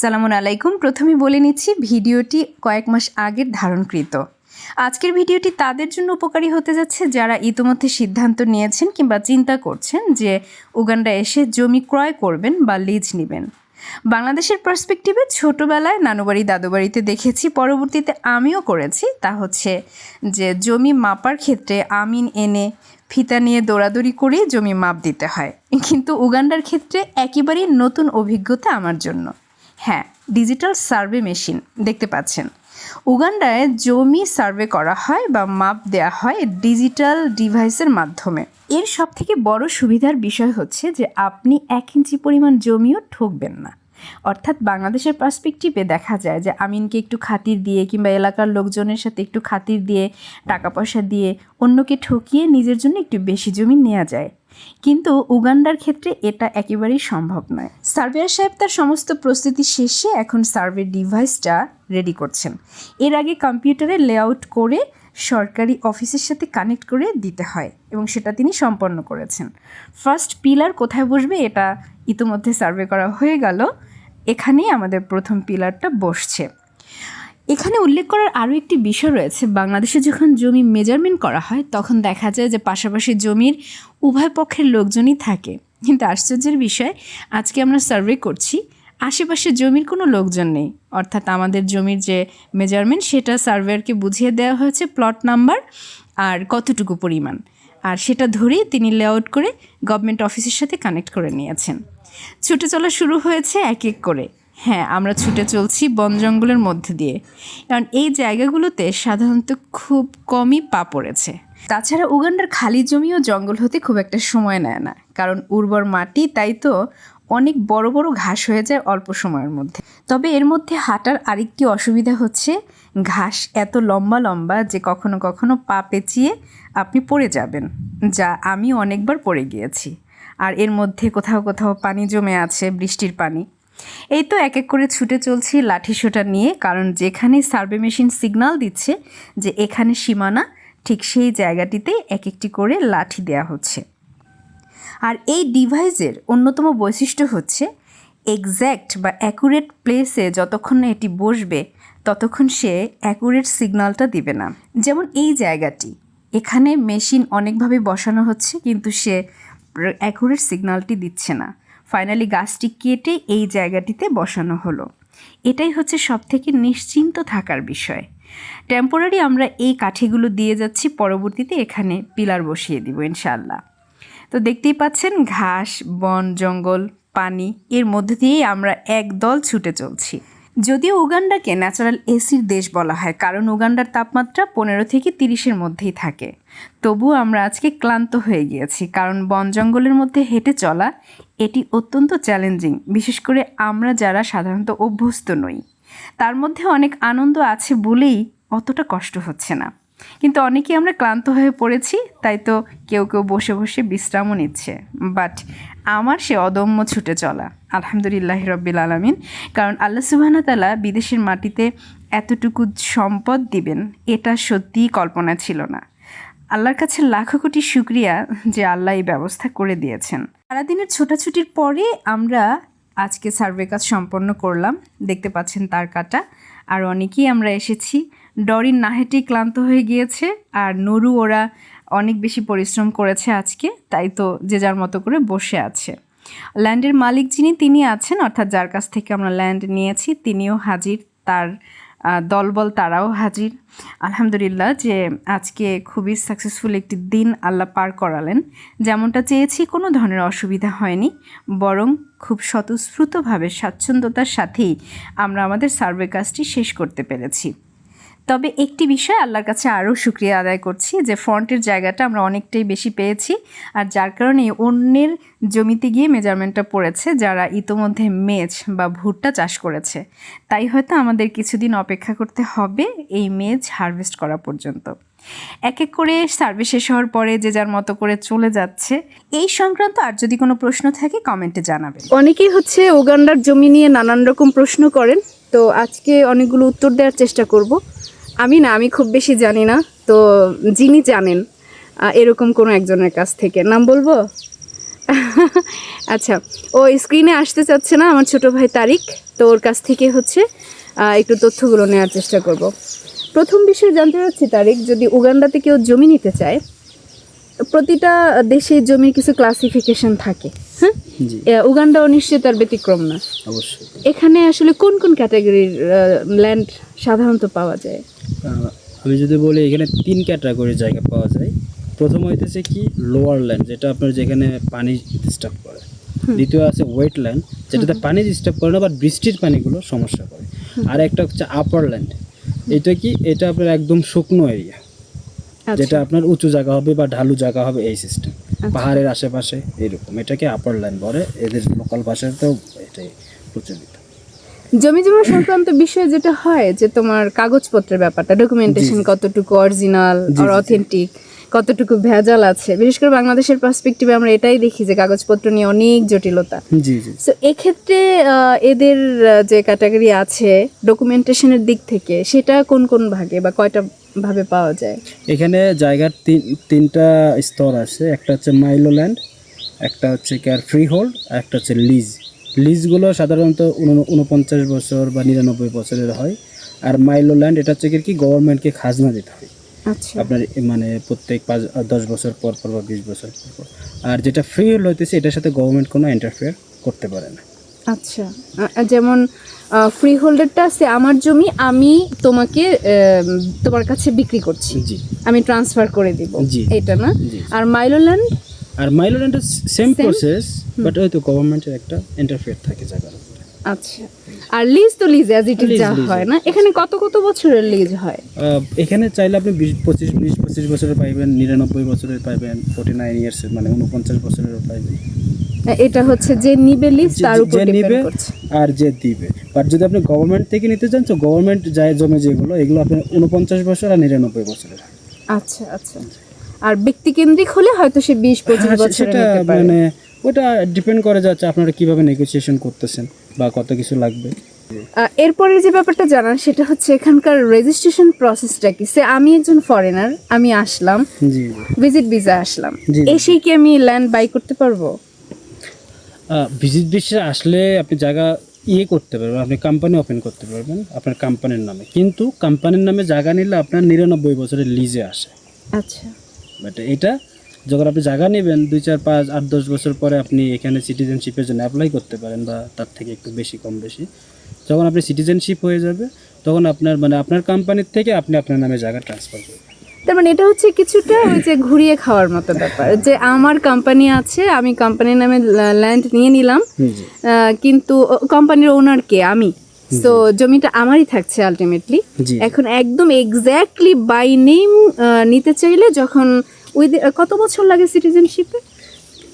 সালামুন আলাইকুম। প্রথমে বলে নিচ্ছি, ভিডিওটি কয়েক মাস আগের ধারণকৃত। আজকের ভিডিওটি তাদের জন্য উপকারী হতে যাচ্ছে যারা ইতোমধ্যে সিদ্ধান্ত নিয়েছেন কিংবা চিন্তা করছেন যে উগান্ডা এসে জমি ক্রয় করবেন বা লিজ নেবেন। বাংলাদেশের পার্সপেক্টিভে ছোটোবেলায় নানুবাড়ি, দাদুবাড়িতে দেখেছি, পরবর্তীতে আমিও করেছি। তা হচ্ছে যে জমি মাপার ক্ষেত্রে আমিন এনে ফিতা নিয়ে দৌড়াদৌড়ি করে জমি মাপ দিতে হয়। কিন্তু উগান্ডার ক্ষেত্রে একেবারেই নতুন অভিজ্ঞতা আমার জন্য। হ্যাঁ ডিজিটাল সার্ভে মেশিন দেখতে পাচ্ছেন। উগান্ডায় জমি সার্ভে করা হয় বা মাপ দেওয়া হয় ডিজিটাল ডিভাইসের মাধ্যমে। এর সব থেকে বড় সুবিধার বিষয় হচ্ছে যে, আপনি এক ইঞ্চি পরিমাণ জমিও ঠকবেন না। অর্থাৎ বাংলাদেশের পার্সপেক্টিভে দেখা যায় যে, আমিনকে একটু খাতির দিয়ে কিংবা এলাকার লোকজনের সাথে একটু খাতির দিয়ে, টাকা পয়সা দিয়ে অন্যকে ঠকিয়ে নিজের জন্য একটু বেশি জমি নেওয়া যায়। কিন্তু উগান্ডার ক্ষেত্রে এটা একেবারেই সম্ভব নয়। সার্ভেয়ার সাহেব তার সমস্ত প্রস্তুতি শেষে এখন সার্ভে ডিভাইসটা রেডি করছেন। এর আগে কম্পিউটারে লেআউট করে সরকারি অফিসের সাথে কানেক্ট করে দিতে হয় এবং সেটা তিনি সম্পন্ন করেছেন। ফার্স্ট পিলার কোথায় বসবে এটা ইতোমধ্যে সার্ভে করা হয়ে গেল। এখানেই আমাদের প্রথম পিলারটা বসছে। এখানে উল্লেখ করার আরও একটি বিষয় রয়েছে। বাংলাদেশে যখন জমি মেজারমেন্ট করা হয়, তখন দেখা যায় যে পাশাপাশি জমির উভয় পক্ষের লোকজনই থাকে। কিন্তু আশ্চর্যের বিষয়, আজকে আমরা সার্ভে করছি, আশেপাশে জমির কোনো লোকজন নেই। অর্থাৎ আমাদের জমির যে মেজারমেন্ট, সেটা সার্ভেয়ারকে বুঝিয়ে দেওয়া হয়েছে প্লট নাম্বার আর কতটুকু পরিমাণ। আর সেটা ধরেই তিনি লেআউট করে গভর্নমেন্ট অফিসের সাথে কানেক্ট করে নিয়েছেন। ছুটে চলা শুরু হয়েছে এক এক করে। হ্যাঁ আমরা ছুটে চলছি বন জঙ্গলের মধ্যে দিয়ে। কারণ এই জায়গাগুলোতে সাধারণত খুব কমই পা পড়েছে। তাছাড়া উগান্ডার খালি জমি ও জঙ্গল হতে খুব একটা সময় নেয় না। কারণ উর্বর মাটি, তাই তো অনেক বড় বড় ঘাস হয়ে যায় অল্প সময়ের মধ্যে। তবে এর মধ্যে হাঁটার আরেকটি অসুবিধা হচ্ছে, ঘাস এত লম্বা লম্বা যে কখনো কখনো পা পেঁচিয়ে আপনি পড়ে যাবেন, যা আমি অনেকবার পড়ে গিয়েছি। আর এর মধ্যে কোথাও কোথাও পানি জমে আছে, বৃষ্টির পানি। এই তো এক এক করে ছুটে চলছি লাঠি সোটা নিয়ে, কারণ যেখানে সার্ভে মেশিন সিগনাল দিচ্ছে যে এখানে সীমানা, ঠিক সেই জায়গাটিতে এক একটি করে লাঠি দেয়া হচ্ছে। আর এই ডিভাইসের অন্যতম বৈশিষ্ট্য হচ্ছে এক্স্যাক্ট বা অ্যাকুরেট প্লেসে যতক্ষণ এটি বসবে, ততক্ষণ সে অ্যাকুরেট সিগনালটা দিবে না। যেমন এই জায়গাটি, এখানে মেশিন অনেকভাবে বসানো হচ্ছে, কিন্তু সে অ্যাকুরেট সিগন্যালটি দিচ্ছে না। ফাইনালি গাছটি কেটে এই জায়গাটিতে বসানো হলো। এটাই হচ্ছে সব থেকে নিশ্চিন্ত থাকার বিষয়। টেম্পোরারি আমরা এই কাঠিগুলো দিয়ে যাচ্ছি, পরবর্তীতে এখানে পিলার বসিয়ে দিব ইনশাল্লাহ তো দেখতেই পাচ্ছেন, ঘাস, বন, জঙ্গল, পানি, এর মধ্যে দিয়েই আমরা একদল ছুটে চলছি। যদিও উগান্ডাকে ন্যাচারাল এসির দেশ বলা হয়, কারণ উগান্ডার তাপমাত্রা পনেরো থেকে তিরিশের মধ্যেই থাকে। তবু আমরা আজকে ক্লান্ত হয়ে গিয়েছি, কারণ বন জঙ্গলের মধ্যে হেঁটে চলা এটি অত্যন্ত চ্যালেঞ্জিং, বিশেষ করে আমরা যারা সাধারণত অভ্যস্ত নই। তার মধ্যে অনেক আনন্দ আছে বলেই অতটা কষ্ট হচ্ছে না। কিন্তু অনেকেই আমরা ক্লান্ত হয়ে পড়েছি, তাই তো কেউ কেউ বসে বসে বিশ্রামও নিচ্ছে। বাট আমার সে অদম্য ছুটে চলা। আলহামদুলিল্লাহ রব্বিল আলমিন। কারণ আল্লাহ সুবাহনা তালা বিদেশের মাটিতে এতটুকু সম্পদ দিবেন, এটা সত্যিই কল্পনা ছিল না। আল্লাহর কাছে লাখো কোটি শুক্রিয়া যে আল্লাহ এই ব্যবস্থা করে দিয়েছেন। সারাদিনের ছোটাছুটির পরে আমরা আজকে সার্ভে কাজ সম্পন্ন করলাম। দেখতে পাচ্ছেন তার কাটা। আর অনেকেই আমরা এসেছি। ডরিন নাহেটি ক্লান্ত হয়ে গিয়েছে, আর নুরু ওরা অনেক বেশি পরিশ্রম করেছে আজকে, তাই তো যে যার মতো করে বসে আছে। ল্যান্ডের মালিক যিনি, তিনি আছেন, অর্থাৎ যার কাছ থেকে আমরা ল্যান্ড নিয়েছি, তিনিও হাজির, তার দলবল তারাও হাজির। আলহামদুলিল্লাহ যে আজকে খুবই সাকসেসফুল একটি দিন আল্লাহ পার করালেন। যেমনটা চেয়েছি, কোনো ধরনের অসুবিধা হয়নি, বরং খুব স্বতঃস্ফূর্তভাবে স্বাচ্ছন্দ্যতার সাথেই আমরা আমাদের সার্ভে কাজটি শেষ করতে পেরেছি। তবে একটি বিষয় আল্লাহর কাছে আরও শুক্রিয়া আদায় করছি যে ফ্রন্টের জায়গাটা আমরা অনেকটাই বেশি পেয়েছি আর যার কারণে অন্যের জমিতে গিয়ে মেজারমেন্টটা পড়েছে যারা ইতোমধ্যে মেজ বা ভুট্টা চাষ করেছে। তাই হয়তো আমাদের কিছুদিন অপেক্ষা করতে হবে এই মেজ হারভেস্ট করা পর্যন্ত। এক এক করে সার্ভে শেষ হওয়ার পরে যে যার মতো করে চলে যাচ্ছে, এই সংক্রান্ত আর যদি কোনো প্রশ্ন থাকে কমেন্টে জানাবেন। অনেকেই হচ্ছে উগান্ডার জমি নিয়ে নানান রকম প্রশ্ন করেন, তো আজকে অনেকগুলো উত্তর দেওয়ার চেষ্টা করব। আমি না, আমি খুব বেশি জানি না। তো যিনি জানেন এরকম কোনো একজনের কাছ থেকে। নাম বলব? আচ্ছা ও স্ক্রিনে আসতে চাচ্ছে না, আমার ছোট ভাই তারিক। তো ওর কাছ থেকে হচ্ছে একটু তথ্যগুলো নেওয়ার চেষ্টা করব। প্রথম বিষয়ে জানতে চাচ্ছি তারিক, যদি উগান্ডাতে কেউ জমি নিতে চায় প্রতিটা দেশে জমির কিছু ক্লাসিফিকেশন থাকে হ্যাঁ? উগান্ডাও নিশ্চয়ই তার ব্যতিক্রম না। অবশ্যই। এখানে আসলে কোন কোন ক্যাটাগরির ল্যান্ড সাধারণত পাওয়া যায়? আমি যদি বলি এখানে তিন ক্যাটাগরির জায়গা পাওয়া যায়। প্রথম হইতেছে কি? লোয়ার ল্যান্ড যেটা আপনার যেখানে পানি ডিস্টার্ব করে। দ্বিতীয় আছে ওয়েট ল্যান্ড যেটাতে পানি ডিস্টার্ব করে না বাট বৃষ্টির পানিগুলো সমস্যা করে। আর একটা হচ্ছে আপার ল্যান্ড এটা কি? এটা আপনার একদম শুকনো এরিয়া। যেটা আপনার উঁচু জায়গা হবে বা ঢালু জায়গা হবে এই সিস্টেম পাহাড়ের আশেপাশে এরকম। এটাকে আপার লাইন বলে। এদের লোকাল ভাষাতেও এটাই প্রচলিত। জমি জমা সংক্রান্ত বিষয়ে যেটা হয় যে তোমার কাগজপত্রের ব্যাপারটা ডকুমেন্টেশন কতটুকু অরিজিনাল আর অথেন্টিক কতটুকু ভেজাল আছে। বিশেষ করে বাংলাদেশের পার্সপেক্টিভে আমরা এটাই দেখি যে কাগজপত্র নিয়ে অনেক জটিলতা। জি জি। সো এক্ষেত্রে এদের যে ক্যাটাগরি আছে ডকুমেন্টেশনের দিক থেকে সেটা কোন কোন ভাগে বা কয়টা ভাবে পাওয়া যায়? এখানে জায়গার তিন তিনটা স্তর আছে। একটা হচ্ছে মাইলো ল্যান্ড একটা হচ্ছে কেয়ার ফ্রি হোল্ড একটা হচ্ছে লিজ। লিজগুলো সাধারণত উনপঞ্চাশ বছর বা নিরানব্বই বছরের হয়। আর মাইলো ল্যান্ড এটা হচ্ছে কি গভর্নমেন্টকে খাজনা দিতে হয়। আপনার মানে প্রত্যেক পাঁচ দশ বছর পর পর বা বিশ বছর পর পর। আর যেটা ফ্রি হইতেছে এটার সাথে গভর্নমেন্ট কোনো ইন্টারফেয়ার করতে পারে না। আচ্ছা। যেমন ফ্রি হোল্ডারটা আছে আমার জমি আমি তোমাকে তোমার কাছে বিক্রি করছি। আমি ট্রান্সফার করে দিব। এটা না? আর মাইলোল্যান্ড আর মাইলো ল্যান্ডের সেম প্রসেস বাট হয়তো গভর্নমেন্টের একটা ইন্টারফেয়ার থাকে জায়গার আচ্ছা। আর লিজ তো লিজ অ্যাজ ইট ইজ যা হয় না? এখানে কত কত বছরের লিজ হয়? এখানে চাইলে আপনি বিশ পঁচিশ বিশ পঁচিশ বছরের পাইবেন নিরানব্বই বছরের পাইবেন ফোর্টি নাইন ইয়ার্সের মানে উনপঞ্চাশ বছরেরও পাইবেন। এটা হচ্ছে যে নিবে লিজ তার উপর নিবে আর যে দিবে। বাট যদি আপনি গভর্নমেন্ট থেকে নিতে চান তো গভর্নমেন্ট যায় জমে যেগুলো এগুলো আপনার উনপঞ্চাশ বছর আর নিরানব্বই বছরের। আচ্ছা আচ্ছা। আর ব্যক্তি কেন্দ্রিক হলে হয়তো সে বিশ পঁচিশ হ্যাঁ, বছরের সেটা মানে ওটা ডিপেন্ড করে যাচ্ছে আপনারা কীভাবে নেগোসিয়েশন করতেছেন। বা কত কিছু লাগবে। এরপরে যে ব্যাপারটা জানার সেটা হচ্ছে এখানকার রেজিস্ট্রেশন প্রসেসটা কি? সে আমি একজন ফরেনার আমি আসলাম ভিজিট ভিসা আসলাম। এসেই কি আমি ল্যান্ড বাই করতে পারব? ভিজিট ভিসা আসলে আপনি জায়গা ইয়ে করতে পারবেন আপনি কোম্পানি ওপেন করতে পারবেন আপনার কোম্পানির নামে। কিন্তু কোম্পানির নামে জায়গা নিলে আপনার নিরানব্বই বছরের লিজে আসে। আচ্ছা। বাট এটা যখন আপনি জায়গা নেবেন দুই চার পাঁচ আট দশ বছর পরে আপনি এখানে সিটিজেনশিপের জন্য অ্যাপ্লাই করতে পারেন বা তার থেকে একটু বেশি কম বেশি। যখন আপনি সিটিজেনশিপ হয়ে যাবে তখন আপনার মানে আপনার কোম্পানির থেকে আপনি আপনার নামে জায়গা ট্রান্সফার করবেন। তার মানে এটা হচ্ছে কিছুটা ওই যে ঘুরিয়ে খাওয়ার মতো ব্যাপার। যে আমার কোম্পানি আছে আমি কোম্পানির নামে ল্যান্ড নিয়ে নিলাম কিন্তু কোম্পানির ওনার কে? আমি। তো জমিটা আমারই থাকছে আলটিমেটলি এখন একদম এক্স্যাক্টলি বাই নেম নিতে চাইলে যখন উইথ কত বছর লাগে সিটিজেনশিপে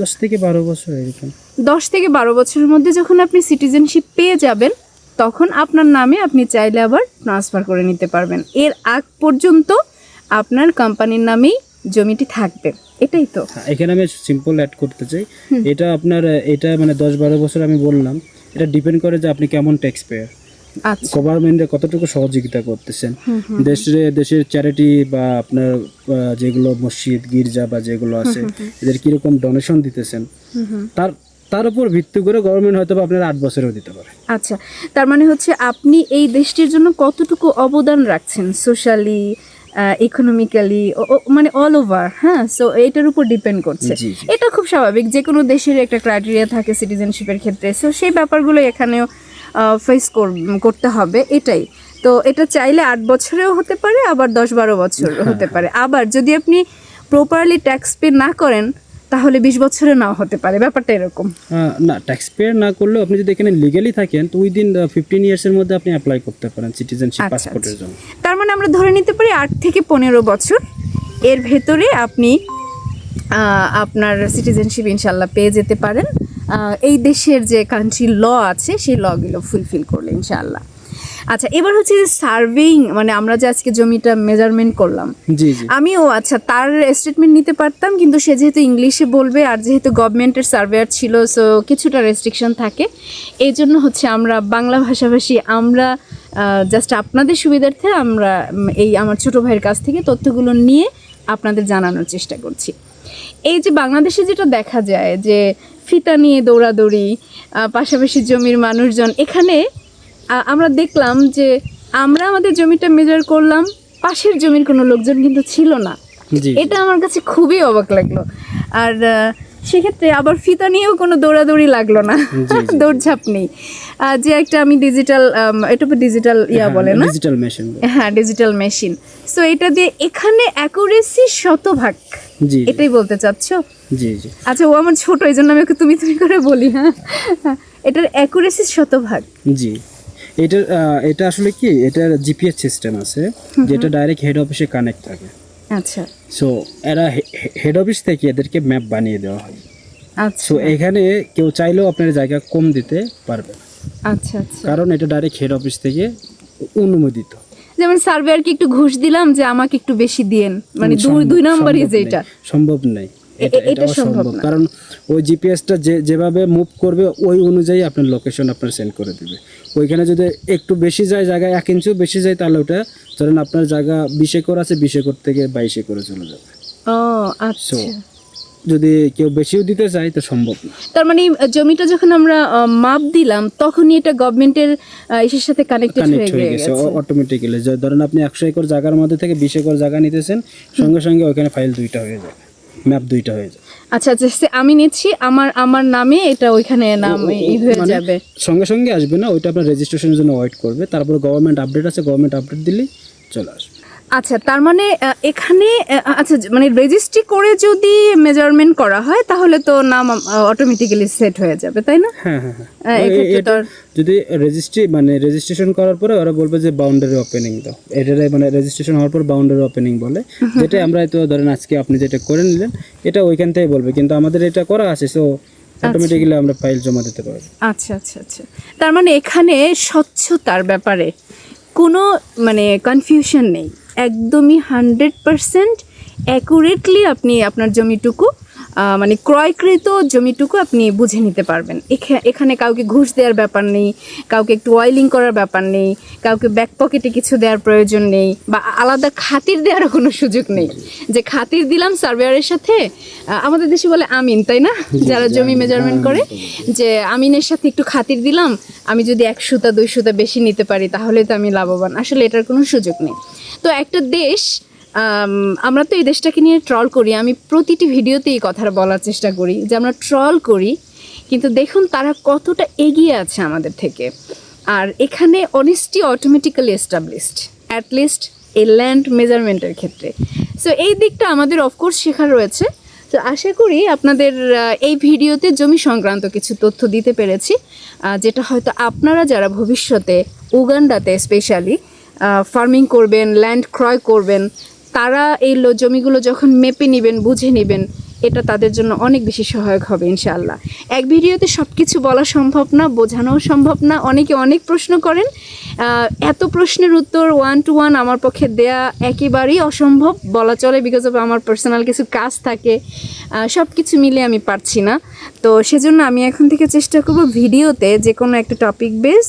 দশ থেকে বারো বছর এরকম। দশ থেকে বারো বছরের মধ্যে যখন আপনি সিটিজেনশিপ পেয়ে যাবেন তখন আপনার নামে আপনি চাইলে আবার ট্রান্সফার করে নিতে পারবেন। এর আগ পর্যন্ত আপনার কোম্পানির নামেই জমিটি থাকবে। এটাই তো। হ্যাঁ, এখানে আমি সিম্পল অ্যাড করতে চাই। এটা আপনার এটা মানে দশ বারো বছর আমি বললাম। এটা ডিপেন্ড করে যে আপনি কেমন ট্যাক্স পেয়ার গভর্নমেন্টে কতটুকু সহযোগিতা করতেছেন? দেশে দেশের চ্যারিটি বা আপনার যেগুলো মসজিদ গির্জা বা যেগুলো আছে এদের কীরকম ডোনেশন দিতেছেন? তার তার উপর ভিত্তি করে গভর্নমেন্ট হয়তো আপনার আট বছরেও দিতে পারে। আচ্ছা তার মানে হচ্ছে আপনি এই দেশটির জন্য কতটুকু অবদান রাখছেন? সোশ্যালি ইকোনমিক্যালি মানে অল ওভার হ্যাঁ? সো এটার উপর ডিপেন্ড করছে। এটা খুব স্বাভাবিক যে কোনো দেশের একটা ক্রাইটেরিয়া থাকে সিটিজেনশিপের ক্ষেত্রে। সো সেই ব্যাপারগুলো এখানেও ফেস করতে হবে এটাই। তো এটা চাইলে আট বছরেও হতে পারে আবার দশ বারো বছর হতে পারে। আবার যদি আপনি প্রপারলি ট্যাক্স পে না করেন তাহলে বিশ বছরে নাও হতে পারে। ব্যাপারটা এরকম। না ট্যাক্স পে না করলেও আপনি যদি এখানে লিগালি থাকেন তো উইদিন ফিফটিন ইয়ার্সের মধ্যে আপনি অ্যাপ্লাই করতে পারেন সিটিজেনশিপ আচ্ছা, পাসপোর্টের জন্য। তার মানে আমরা ধরে নিতে পারি আট থেকে পনেরো বছর। এর ভেতরে আপনি আপনার সিটিজেনশিপ ইনশাল্লাহ পেয়ে যেতে পারেন। এই দেশের যে কান্ট্রি ল আছে সেই লগুলো ফুলফিল করলে ইনশাল্লাহ আচ্ছা এবার হচ্ছে যে সার্ভেইং মানে আমরা যে আজকে জমিটা মেজারমেন্ট করলাম আমিও আচ্ছা তার স্টেটমেন্ট নিতে পারতাম কিন্তু সে যেহেতু ইংলিশে বলবে আর যেহেতু গভর্নমেন্টের সার্ভেয়ার ছিল সো কিছুটা রেস্ট্রিকশন থাকে। এই জন্য হচ্ছে আমরা বাংলা ভাষাভাষী আমরা জাস্ট আপনাদের সুবিধার্থে আমরা এই আমার ছোট ভাইয়ের কাছ থেকে তথ্যগুলো নিয়ে আপনাদের জানানোর চেষ্টা করছি। এই যে বাংলাদেশে যেটা দেখা যায় যে ফিতা নিয়ে দৌড়াদৌড়ি পাশাপাশি জমির মানুষজন। এখানে আমরা দেখলাম যে আমরা আমাদের জমিটা মেজার করলাম পাশের জমির কোনো লোকজন কিন্তু ছিল না। এটা আমার কাছে খুবই অবাক লাগল। আর সেক্ষেত্রে আবার ফিতা নিয়েও কোনো দৌড়াদৌড়ি লাগল না। দৌড়ঝাঁপ নেই। যে একটা আমি ডিজিটাল এটা ডিজিটাল ইয়া বলে না? ডিজিটাল মেশিন হ্যাঁ ডিজিটাল মেশিন সো এটা দিয়ে এখানে অ্যাকুরেসি শতভাগ। এটাই বলতে চাচ্ছ? জি জি। আচ্ছা ও আমার ছোট এই জন্য আমি ওকে তুমি তুমি করে বলি হ্যাঁ? এটার অ্যাকুরেসি শতভাগ। জি। এটা এটা আসলে কি? এটার জিপিএস সিস্টেম আছে যেটা ডাইরেক্ট হেড অফিসে কানেক্ট থাকে। আচ্ছা। সো এরা হেড অফিস থেকে এদেরকে ম্যাপ বানিয়ে দেওয়া হয়। আচ্ছা। সো এখানে কেউ চাইলেও আপনার জায়গা কম দিতে পারবে না। আচ্ছা আচ্ছা। কারণ এটা ডাইরেক্ট হেড অফিস থেকে অনুমোদিত। যেমন সার্ভেয়ারকে একটু ঘুষ দিলাম যে আমাকে একটু বেশি দিয়েন। মানে দুই দুই নম্বরই যেটা। নেই, সম্ভব এ- এটা সম্ভব কারণ ওই জিপিএসটা যে যেভাবে মুভ করবে ওই অনুযায়ী আপনার লোকেশন আপনার সেন্ড করে দিবে। ওইখানে যদি একটু বেশি যায় জায়গায় এক ইঞ্চিও বেশি যায় তাহলে ওটা ধরেন আপনার জায়গা বিশ একর আছে বিশ একর থেকে বাইশ একরে চলে যাবে। ও আচ্ছা। যদি কেউ বেশিও দিতে চায় তো সম্ভব না। তার মানে জমিটা যখন আমরা মাপ দিলাম তখনই এটা গভর্নমেন্টের ইসের সাথে কানেক্টেড হয়ে গেছে অটোমেটিক্যালি ধরেন আপনি একশো একর জায়গার মধ্যে থেকে বিশ একর জায়গা নিতেছেন সঙ্গে সঙ্গে ওইখানে ফাইল দুইটা হয়ে যাবে। ম্যাপ দুইটা হয়ে যাবে আচ্ছা আচ্ছা আমি নিচ্ছি আমার আমার নামে এটা ওইখানে নাম ই হয়ে মানে যাবে। সঙ্গে সঙ্গে আসবে না ওইটা আপনার রেজিস্ট্রেশনের জন্য ওয়েট করবে। তারপর গভর্নমেন্ট আপডেট আছে গভর্নমেন্ট আপডেট দিলেই চলে আসবে। আচ্ছা তার মানে এখানে আচ্ছা মানে রেজিস্ট্রি করে যদি মেজারমেন্ট করা হয় তাহলে তো নাম অটোমেটিক্যালি সেট হয়ে যাবে তাই না? হ্যাঁ হ্যাঁ হ্যাঁ। এটা যদি রেজিস্ট্রি মানে রেজিস্ট্রেশন করার পরে ওরা বলবে যে বাউন্ডারি ওপেনিং দাও। এটারে মানে রেজিস্ট্রেশন হওয়ার পর বাউন্ডারি ওপেনিং বলে। যেটা আমরা তো ধরেন আজকে আপনি যেটা করে নিলেন এটা ওইখান থেকে বলবে। কিন্তু আমাদের এটা করা আছে সো অটোমেটিক্যালি আমরা ফাইল জমা দিতে পারব। আচ্ছা আচ্ছা আচ্ছা। তার মানে এখানে স্বচ্ছতার ব্যাপারে কোনো মানে কনফিউশন নেই। একদমই হান্ড্রেড পারসেন্ট অ্যাকুরেটলি আপনি আপনার জমিটুকু মানে ক্রয়কৃত জমিটুকু আপনি বুঝে নিতে পারবেন। এখানে কাউকে ঘুষ দেওয়ার ব্যাপার নেই কাউকে একটু অয়েলিং করার ব্যাপার নেই কাউকে ব্যাক পকেটে কিছু দেওয়ার প্রয়োজন নেই বা আলাদা খাতির দেওয়ারও কোনো সুযোগ নেই। যে খাতির দিলাম সার্ভেয়ারের সাথে আমাদের দেশে বলে আমিন তাই না? যারা জমি মেজারমেন্ট করে যে আমিনের সাথে একটু খাতির দিলাম আমি যদি এক সুতা দুই সুতা বেশি নিতে পারি তাহলে তো আমি লাভবান। আসলে এটার কোনো সুযোগ নেই। তো একটা দেশ আমরা তো এই দেশটাকে নিয়ে ট্রল করি। আমি প্রতিটি ভিডিওতে এই কথাটা বলার চেষ্টা করি যে আমরা ট্রল করি, কিন্তু দেখুন তারা কতটা এগিয়ে আছে আমাদের থেকে। আর এখানে honesty automatically established at least এই ল্যান্ড মেজারমেন্টের ক্ষেত্রে। সো এই দিকটা আমাদের অফকোর্স শেখার রয়েছে। তো আশা করি আপনাদের এই ভিডিওতে জমি সংক্রান্ত কিছু তথ্য দিতে পেরেছি যেটা হয়তো আপনারা যারা ভবিষ্যতে উগান্ডাতে স্পেশালি ফার্মিং করবেন ল্যান্ড ক্রয় করবেন তারা এই জমিগুলো যখন মেপে নেবেন, বুঝে নেবেন, এটা তাদের জন্য অনেক বেশি সহায়ক হবে, ইনশাআল্লাহ। এক ভিডিওতে সব কিছু বলা সম্ভব না, বোঝানোও সম্ভব না। অনেকে অনেক প্রশ্ন করেন। এত প্রশ্নের উত্তর ওয়ান টু ওয়ান আমার পক্ষে দেয়া একেবারেই অসম্ভব। বলা চলে বিকজ অফ আমার পার্সোনাল কিছু কাজ থাকে। সব কিছু মিলে আমি পারছি না। তো সেজন্য আমি এখন থেকে চেষ্টা করব ভিডিওতে যে কোনো একটা টপিক বেস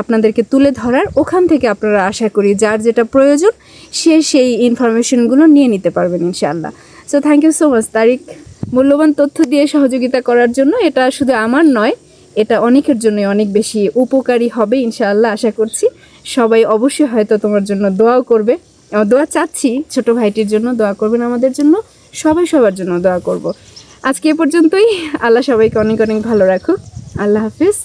আপনাদেরকে তুলে ধরার ওখান থেকে আপনারা আশা করি যার যেটা প্রয়োজন, সে সেই ইনফরমেশনগুলো নিয়ে নিতে পারবেন ইনশাআল্লাহ। So thank you so much Tariq. মূল্যবান তথ্য দিয়ে সহযোগিতা করার জন্য এটা শুধু আমার নয়, এটা অনেকের জন্য অনেক বেশি উপকারী হবে ইনশাআল্লাহ, আশা করছি। সবাই অবশ্যই হয়তো তোমার জন্য দোয়াও করবে। দোয়া চাচ্ছি ছোট ভাইটির জন্য দোয়া করবেন আমাদের জন্য, সবাই সবার জন্য দোয়া করব। আজকে এ পর্যন্তই, আল্লাহ সবাইকে অনেক অনেক ভালো রাখুক। আল্লাহ হাফিজ।